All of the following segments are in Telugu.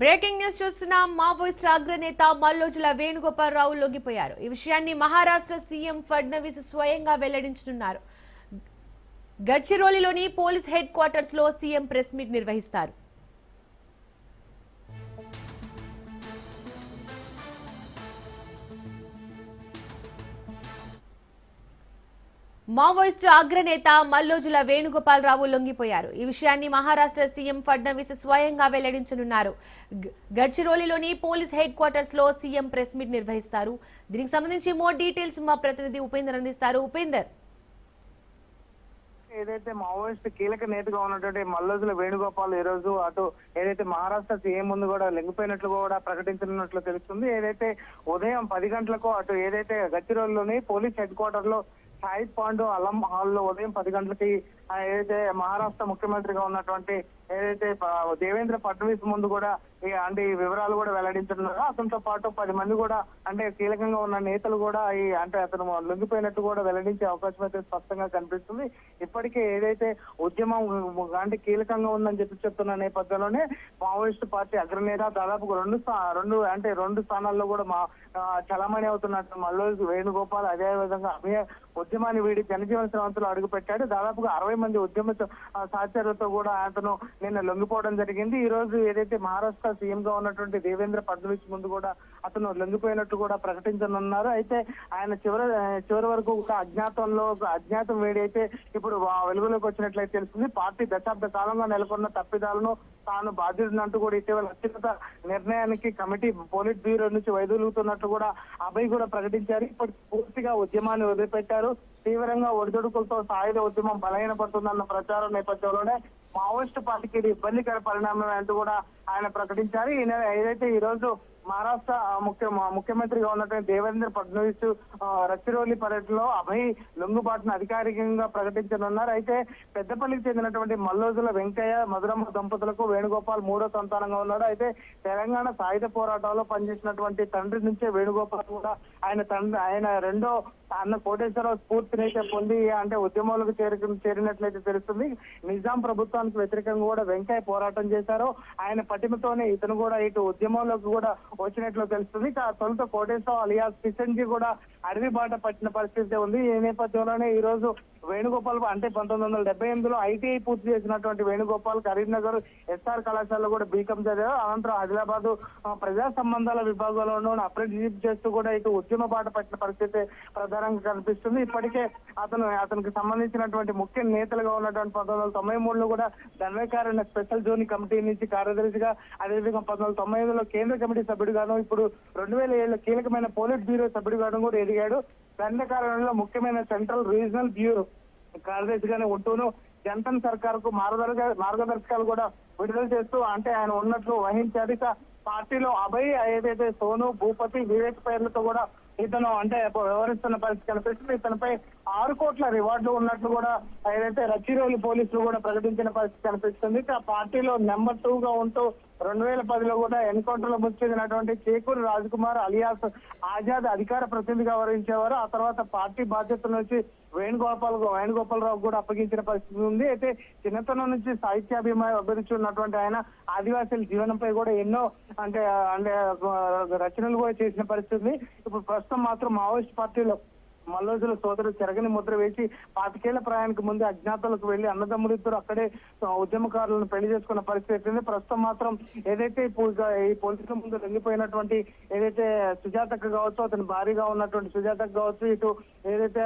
బ్రేకింగ్ న్యూస్ చూస్తున్నాం మావోయిస్ట్ అగ్రనేత మల్లోజుల వేణుగోపాలరావు లొంగిపోయారు. ఈ విషయాన్ని మహారాష్ట్ర సీఎం ఫడ్నవీస్ స్వయంగా వెల్లడించనున్నారు. గడ్చిరోలిలోని పోలీస్ హెడ్ క్వార్టర్స్లో సీఎం ప్రెస్ మీట్ నిర్వహిస్తారు. మావోయిస్టు అగ్రనేత మల్లోజుల వేణుగోపాలరావు లొంగిపోయారు. ఈ విషయాన్ని మహారాష్ట్ర సీఎం ఫడ్నవీస్ స్వయంగా వెల్లడించనున్నారు. గడ్చిరోలిలోని పోలీస్ హెడ్ క్వార్టర్స్లో సీఎం ప్రెస్ మీట్ నిర్వహిస్తారు. దీనికి సంబంధించి మోర్ డీటెయిల్స్ మా ప్రతినిధి ఉపేందర్ అందిస్తారు. ఉపేందర్. ఏదైతే మావోయిస్ట్ కీలక నేతగా ఉన్నటువంటి మల్లోజుల వేణుగోపాల్ ఈ రోజు అటు ఏదైతే మహారాష్ట్ర సీఎం ముందు కూడా లెంగిపోయినట్లు కూడా ప్రకటించనున్నట్లు తెలుస్తుంది. ఏదైతే ఉదయం పది గంటలకు అటు ఏదైతే గచ్చిరోలులోని పోలీస్ హెడ్ క్వార్టర్లో సాయి పాండు అలం హాల్లో ఉదయం పది గంటలకి ఏదైతే మహారాష్ట్ర ముఖ్యమంత్రిగా ఉన్నటువంటి ఏదైతే దేవేంద్ర ఫడ్నవీస్ ముందు కూడా అంటే ఈ వివరాలు కూడా వెల్లడించనున్నారు. అతనితో పాటు పది మంది కూడా అంటే కీలకంగా ఉన్న నేతలు కూడా ఈ అంటే అతను లొంగిపోయినట్టు కూడా వెల్లడించే అవకాశం అయితే స్పష్టంగా కనిపిస్తుంది. ఇప్పటికే ఏదైతే ఉద్యమం అంటే కీలకంగా ఉందని చెప్పి చెప్తున్న నేపథ్యంలోనే మావోయిస్ట్ పార్టీ అగ్రనేత దాదాపు రెండు స్థా- రెండు అంటే రెండు స్థానాల్లో కూడా మా చలామణి అవుతున్నట్టు మల్లోజు వేణుగోపాల్ అదే విధంగా అభయ ఉద్యమాన్ని వీడి జనజీవన శ్రవంతులు అడుగుపెట్టాడు. దాదాపుగా అరవై మంది ఉద్యమ సహచరులతో కూడా అతను నిన్న లొంగిపోవడం జరిగింది. ఈ రోజు ఏదైతే మహారాష్ట్ర సీఎం గా ఉన్నటువంటి దేవేంద్ర ఫడ్నవీస్ ముందు కూడా అతను లొంగిపోయినట్టు కూడా ప్రకటించనున్నారు. అయితే ఆయన చివరి చివరి వరకు కూడా అజ్ఞాతంలో అజ్ఞాతం వేడి అయితే ఇప్పుడు వా- వెలుగులోకి వచ్చినట్లయితే తెలుస్తుంది. పార్టీ దశాబ్ద కాలంగా నెలకొన్న తప్పిదాలను తాను బాధ్యుడినంటూ కూడా ఇటీవల అత్యున్నత నిర్ణయానికి కమిటీ పోలిట్ బ్యూరో నుంచి వైదొలుగుతున్నట్టు కూడా అభయ్ కూడా ప్రకటించారు. ఇప్పుడు పూర్తిగా ఉద్యమాన్ని వదిలిపెట్టారు. తీవ్రంగా ఒడిదొడుకులతో సాయుధ ఉద్యమం బలహీనపడుతుందన్న ప్రచారం నేపథ్యంలోనే మావోయిస్టు పార్టీకి ఇది ఇబ్బందికర పరిణామం అంటూ కూడా ఆయన ప్రకటించారు. ఈ నెల ఏదైతే ఈ రోజు మహారాష్ట్ర ముఖ్య ముఖ్యమంత్రిగా ఉన్నటువంటి దేవేంద్ర ఫడ్నవీస్ ఆ, రచ్చిరోలి పర్యటనలో అభయ్ లొంగుబాటును అధికారికంగా ప్రకటించనున్నారు. అయితే పెద్దపల్లికి చెందినటువంటి మల్లోజుల వెంకయ్య మధురమ్మ దంపతులకు వేణుగోపాల్ మూడో సంతానంగా ఉన్నాడు. అయితే తెలంగాణ సాయుధ పోరాటంలో పనిచేసినటువంటి తండ్రి నుంచే వేణుగోపాల్ కూడా ఆయన తండ్రి ఆయన రెండో అన్న కోటేశ్వరరావు స్ఫూర్తినైతే పొంది అంటే ఉద్యమాలకు చేరు చేరినట్లయితే తెలుస్తుంది. నిజాం ప్రభుత్వానికి వ్యతిరేకంగా కూడా వెంకయ్య పోరాటం చేశారు. ఆయన పటిమతోనే ఇతను కూడా ఇటు ఉద్యమంలోకి కూడా వచ్చినట్లు తెలుస్తుంది. ఇక తొలుత కోటేశ్వరరావు అలియాస్ కిషన్జీ కూడా అడవి బాట పట్టిన పరిస్థితి ఉంది. ఈ నేపథ్యంలోనే ఈ రోజు వేణుగోపాల్ అంటే పంతొమ్మిది వందల డెబ్బై ఎనిమిదిలో ఐటీఐ పూర్తి చేసినటువంటి వేణుగోపాల్ కరీంనగర్ ఎస్ఆర్ కళాశాలలో కూడా బీకాం చదివారు. అనంతరం ఆదిలాబాద్ ప్రజా సంబంధాల విభాగంలోనూ అప్రెంటిషిప్ చేస్తూ కూడా ఇటు ఉద్యమ బాట పట్టిన పరిస్థితి ప్రధానంగా కనిపిస్తుంది. ఇప్పటికే అతను అతనికి సంబంధించినటువంటి ముఖ్య నేతలుగా ఉన్నటువంటి పంతొమ్మిది వందల తొంభై మూడులో కూడా దండకారణ స్పెషల్ జోన్ కమిటీ నుంచి కార్యదర్శిగా అదేవిధంగా పంతొమ్మిది వందల తొంభై ఐదులో కేంద్ర కమిటీ సభ్యుడిగాను ఇప్పుడు రెండు వేల ఏళ్ళ కీలకమైన పోలిట్ బ్యూరో సభ్యుడిగాను కూడా ఎదిగాడు. దండకారణలో ముఖ్యమైన సెంట్రల్ రీజనల్ బ్యూరో కార్యదర్శిగానే ఉంటూను జనతన్ సర్కార్కు మార్గదర్శ మార్గదర్శకాలు కూడా విడుదల చేస్తూ అంటే ఆయన ఉన్నట్లు వహించారు. ఇక పార్టీలో అభయ్ ఏదైతే సోను భూపతి వివేక్ పేర్లతో కూడా ఇతను అంటే వ్యవహరిస్తున్న పరిస్థితి కనిపిస్తుంది. ఇతనిపై ఆరు కోట్ల రివార్డులు ఉన్నట్లు కూడా ఏదైతే రచిరోలు పోలీసులు కూడా ప్రకటించిన పరిస్థితి కనిపిస్తుంది. ఇక పార్టీలో నెంబర్ టూ గా ఉంటూ రెండు వేల పదిలో కూడా ఎన్కౌంటర్లో మృతి చెందినటువంటి చేకూరి అలియాస్ ఆజాద్ అధికార ప్రతినిధిగా వ్యవహరించేవారు. ఆ తర్వాత పార్టీ బాధ్యతల నుంచి వేణుగోపాల్ వేణుగోపాలరావు కూడా అప్పగించిన పరిస్థితి ఉంది. అయితే చిన్నతనం నుంచి సాహిత్యాభిమానం అభిరుచి ఉన్నటువంటి ఆయన ఆదివాసీల జీవనంపై కూడా ఎన్నో అంటే అంటే రచనలు కూడా చేసిన పరిస్థితి ఉంది. ఇప్పుడు ప్రస్తుతం మాత్రం మావోయిస్ట్ పార్టీలో మల్లోజుల సోదరుడు చెరగని ముద్ర వేసి పాతికేళ్ళ ప్రయాణానికి ముందు అజ్ఞాతలకు వెళ్ళి అన్నదమ్ములు ఇద్దరు అక్కడే ఉద్యమకారులను పెళ్ళి చేసుకున్న పరిస్థితి ఉంది ప్రస్తుతం మాత్రం ఏదైతే ఈ పోలీసుల ముందు లొంగిపోయినటువంటి ఏదైతే సుజాతకు కావచ్చు అతని భారీగా ఉన్నటువంటి సుజాతకు కావచ్చు ఇటు ఏదైతే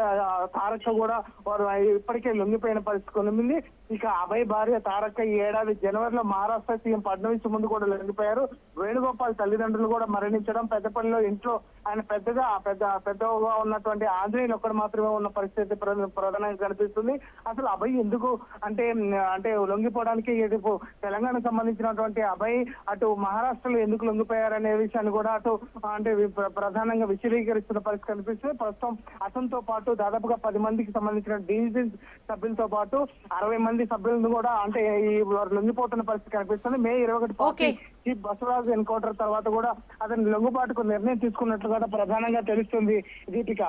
తారక్ కూడా వారు ఇప్పటికే లొంగిపోయిన పరిస్థితి ఉంది ఇక అభయ్ భార్య తారక ఈ ఏడాది జనవరిలో మహారాష్ట్ర సీఎం ఫడ్నవీస్ ముందు కూడా లొంగిపోయారు. వేణుగోపాల్ తల్లిదండ్రులు కూడా మరణించడం పెద్దపల్లిలో ఇంట్లో ఆయన పెద్దగా పెద్ద పెద్దగా ఉన్నటువంటి ఆంజనేయులు ఒక్కడు మాత్రమే ఉన్న పరిస్థితి ప్రధానంగా కనిపిస్తుంది. అసలు అభయ్ ఎందుకు అంటే అంటే లొంగిపోవడానికి ఇటు తెలంగాణకు సంబంధించినటువంటి అభయ్ అటు మహారాష్ట్రలో ఎందుకు లొంగిపోయారనే విషయాన్ని కూడా అటు అంటే ప్ర- ప్రధానంగా విశదీకరిస్తున్న పరిస్థితి కనిపిస్తుంది. ప్రస్తుతం అతనితో పాటు దాదాపుగా పది మందికి సంబంధించిన డివిజన్ సభ్యులతో పాటు అరవై మంది సభ్యులను కూడా అంటే ఈ వారు లొంగిపోతున్న పరిస్థితి కనిపిస్తుంది. మే ఇరవై ఒకటి పార్టీ. చీఫ్ బసవరాజు ఎన్కౌంటర్ తర్వాత కూడా అతని లొంగుబాటుకు నిర్ణయం తీసుకున్నట్లు కూడా ప్రధానంగా తెలుస్తుంది దీపిక.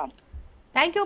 Thank you